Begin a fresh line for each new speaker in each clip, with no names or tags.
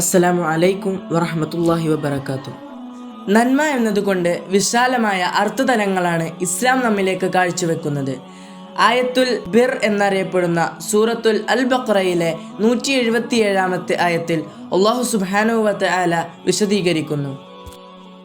അസ്സലാമു അലൈക്കും വറഹമത്തല്ലാഹി വബർക്കാത്തു നന്മ എന്നതുകൊണ്ട് വിശാലമായ അർത്ഥതലങ്ങളാണ് ഇസ്ലാം നമ്മിലേക്ക് കാഴ്ചവെക്കുന്നത്. ആയത്തുൽ ബിർ എന്നറിയപ്പെടുന്ന സൂറത്തുൽ അൽ ബക്രയിലെ നൂറ്റി എഴുപത്തിയേഴാമത്തെ ആയത്തിൽ അള്ളാഹു സുബാനുവത്ത് ആല വിശദീകരിക്കുന്നു.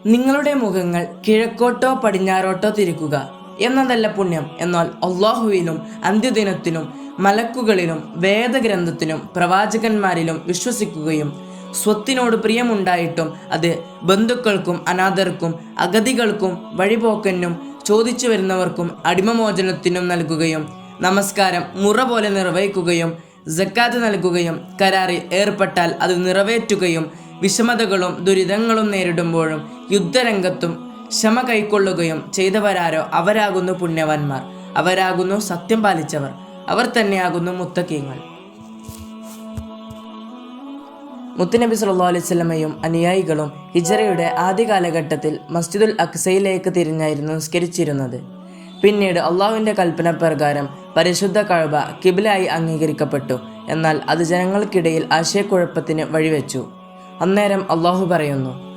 നിങ്ങളുടെ മുഖങ്ങൾ കിഴക്കോട്ടോ പടിഞ്ഞാറോട്ടോ തിരിക്കുക എന്നതല്ല പുണ്യം. എന്നാൽ അള്ളാഹുവിലും അന്ത്യദിനത്തിലും മലക്കുകളിലും വേദഗ്രന്ഥത്തിലും പ്രവാചകന്മാരിലും വിശ്വസിക്കുകയും സ്വത്തിനോട് പ്രിയമുണ്ടായിട്ടും അത് ബന്ധുക്കൾക്കും അനാഥർക്കും അഗതികൾക്കും വഴിപോക്കനും ചോദിച്ചു വരുന്നവർക്കും അടിമമോചനത്തിനും നൽകുകയും നമസ്കാരം മുറ പോലെ നിർവഹിക്കുകയും ജക്കാത്ത് നൽകുകയും കരാറിൽ ഏർപ്പെട്ടാൽ അത് നിറവേറ്റുകയും വിഷമതകളും ദുരിതങ്ങളും നേരിടുമ്പോഴും യുദ്ധരംഗത്തും ക്ഷമ കൈക്കൊള്ളുകയും ചെയ്തവരാരോ അവരാകുന്നു പുണ്യവാന്മാർ. അവരാകുന്നു സത്യം പാലിച്ചവർ. അവർ തന്നെയാകുന്നു മുത്തക്കീങ്ങൾ. മുത്തുനബി സല്ലാ അലൈവല്ലമയും അനുയായികളും ഹിജറയുടെ ആദ്യ കാലഘട്ടത്തിൽ മസ്ജിദുൽ അക്സയിലേക്ക് തിരിഞ്ഞായിരുന്നു നിസ്കരിച്ചിരുന്നത്. പിന്നീട് അള്ളാഹുവിന്റെ കൽപ്പന പ്രകാരം പരിശുദ്ധ കഴബ കിബിലായി അംഗീകരിക്കപ്പെട്ടു. എന്നാൽ അത് ജനങ്ങൾക്കിടയിൽ ആശയക്കുഴപ്പത്തിന് വഴിവെച്ചു. അന്നേരം അള്ളാഹു പറയുന്നു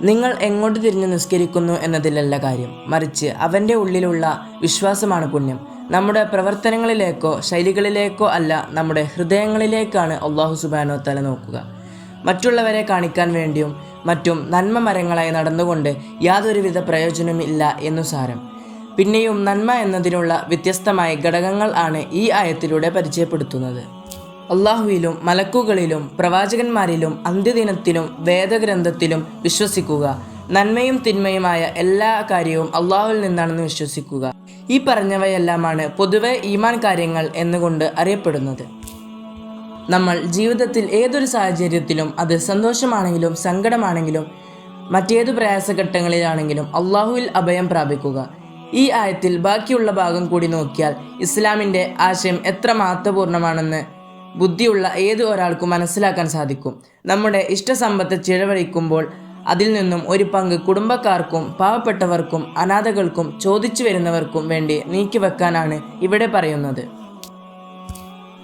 നിങ്ങൾ എങ്ങോട്ട് തിരിഞ്ഞു നിസ്കരിക്കുന്നു എന്നതിലല്ല കാര്യം. മറിച്ച് അവന്റെ ഉള്ളിലുള്ള വിശ്വാസമാണ് പുണ്യം. നമ്മുടെ പ്രവർത്തനങ്ങളിലേക്കോ ശൈലികളിലേക്കോ അല്ല നമ്മുടെ ഹൃദയങ്ങളിലേക്കാണ് അള്ളാഹു സുബാനോ തല നോക്കുക. മറ്റുള്ളവരെ കാണിക്കാൻ വേണ്ടിയും മറ്റും നന്മ മരങ്ങളായി നടന്നുകൊണ്ട് യാതൊരുവിധ പ്രയോജനമില്ല എന്നു സാരം. പിന്നെയും നന്മ എന്നതിനുള്ള വ്യത്യസ്തമായ ഘടകങ്ങൾ ആണ് ഈ ആയത്തിലൂടെ പരിചയപ്പെടുത്തുന്നത്. അള്ളാഹുവിലും മലക്കുകളിലും പ്രവാചകന്മാരിലും അന്ത്യദിനത്തിലും വേദഗ്രന്ഥത്തിലും വിശ്വസിക്കുക. നന്മയും തിന്മയുമായ എല്ലാ കാര്യവും അള്ളാഹുവിൽ നിന്നാണെന്ന് വിശ്വസിക്കുക. ഈ പറഞ്ഞവയെല്ലാമാണ് പൊതുവെ ഈമാൻ കാര്യങ്ങൾ എന്നുകൊണ്ട് അറിയപ്പെടുന്നത്. നമ്മൾ ജീവിതത്തിൽ ഏതൊരു സാഹചര്യത്തിലും അത് സന്തോഷമാണെങ്കിലും സങ്കടമാണെങ്കിലും മറ്റേതു പ്രയാസഘട്ടങ്ങളിലാണെങ്കിലും അള്ളാഹുവിൽ അഭയം പ്രാപിക്കുക. ഈ ആയത്തിൽ ബാക്കിയുള്ള ഭാഗം കൂടി നോക്കിയാൽ ഇസ്ലാമിന്റെ ആശയം എത്ര മഹത്വപൂർണമാണെന്ന് ബുദ്ധിയുള്ള ഏതു ഒരാൾക്കും മനസ്സിലാക്കാൻ സാധിക്കും. നമ്മുടെ ഇഷ്ടസമ്പത്ത് ചിലവഴിക്കുമ്പോൾ അതിൽ നിന്നും ഒരു പങ്ക് കുടുംബക്കാർക്കും പാവപ്പെട്ടവർക്കും അനാഥകൾക്കും ചോദിച്ചു വരുന്നവർക്കും വേണ്ടി നീക്കിവെക്കാനാണ് ഇവിടെ പറയുന്നത്.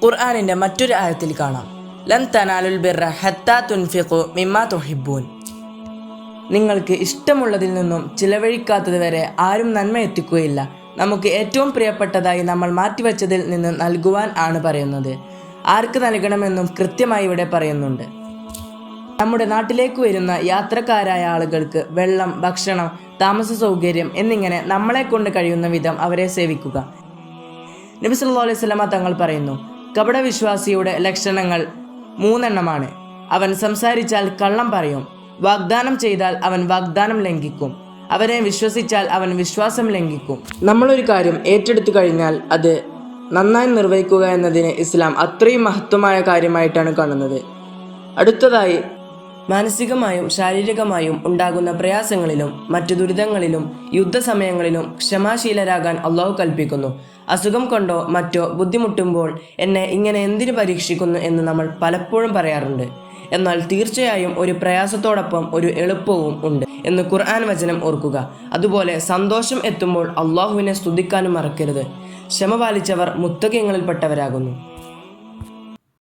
ഖുർആാനിന്റെ മറ്റൊരു ആയത്തിൽ കാണാം. ലൻ തനാലുൽ ബിർറ ഹത്താ തുൻഫിഖു മിമ്മാ തുഹിബൂൻ നിങ്ങൾക്ക് ഇഷ്ടമുള്ളതിൽ നിന്നും ചിലവഴിക്കാത്തത് വരെ ആരും നന്മ എത്തിക്കുകയില്ല. നമുക്ക് ഏറ്റവും പ്രിയപ്പെട്ടതായി നമ്മൾ മാറ്റിവെച്ചതിൽ നിന്ന് നൽകുവാൻ ആണ് പറയുന്നത്. ആർക്ക് നൽകണമെന്നും കൃത്യമായി ഇവിടെ പറയുന്നുണ്ട്. നമ്മുടെ നാട്ടിലേക്ക് വരുന്ന യാത്രക്കാരായ ആളുകൾക്ക് വെള്ളം ഭക്ഷണം താമസ സൗകര്യം എന്നിങ്ങനെ നമ്മളെ കൊണ്ട് കഴിയുന്ന വിധം അവരെ സേവിക്കുക. നബി സല്ലല്ലാഹു അലൈഹി വസല്ലമ തങ്ങൾ പറയുന്നു കപടവിശ്വാസിയുടെ ലക്ഷണങ്ങൾ മൂന്നെണ്ണമാണ്. അവൻ സംസാരിച്ചാൽ കള്ളം പറയും വാഗ്ദാനം ചെയ്താൽ അവൻ വാഗ്ദാനം ലംഘിക്കും അവനെ വിശ്വസിച്ചാൽ അവൻ വിശ്വാസം ലംഘിക്കും. നമ്മളൊരു കാര്യം ഏറ്റെടുത്തു കഴിഞ്ഞാൽ അത് നന്നായി നിർവഹിക്കുക എന്നതിന് ഇസ്ലാം അത്രയും മഹത്വമായ കാര്യമായിട്ടാണ് കാണുന്നത്. അടുത്തതായി മാനസികമായും ശാരീരികമായും ഉണ്ടാകുന്ന പ്രയാസങ്ങളിലും മറ്റു ദുരിതങ്ങളിലും യുദ്ധസമയങ്ങളിലും ക്ഷമാശീലരാകാൻ അള്ളാഹു കൽപ്പിക്കുന്നു. അസുഖം കൊണ്ടോ മറ്റോ ബുദ്ധിമുട്ടുമ്പോൾ എന്നെ ഇങ്ങനെ എന്തിനു പരീക്ഷിക്കുന്നു എന്ന് നമ്മൾ പലപ്പോഴും പറയാറുണ്ട്. എന്നാൽ തീർച്ചയായും ഒരു പ്രയാസത്തോടൊപ്പം ഒരു എളുപ്പവും ഉണ്ട് എന്ന് ഖുർആൻ വചനം ഓർക്കുക. അതുപോലെ സന്തോഷം എത്തുമ്പോൾ അള്ളാഹുവിനെ സ്തുതിക്കാനും മറക്കരുത്. ക്ഷമ പാലിച്ചവർ മുത്തകങ്ങളിൽപ്പെട്ടവരാകുന്നു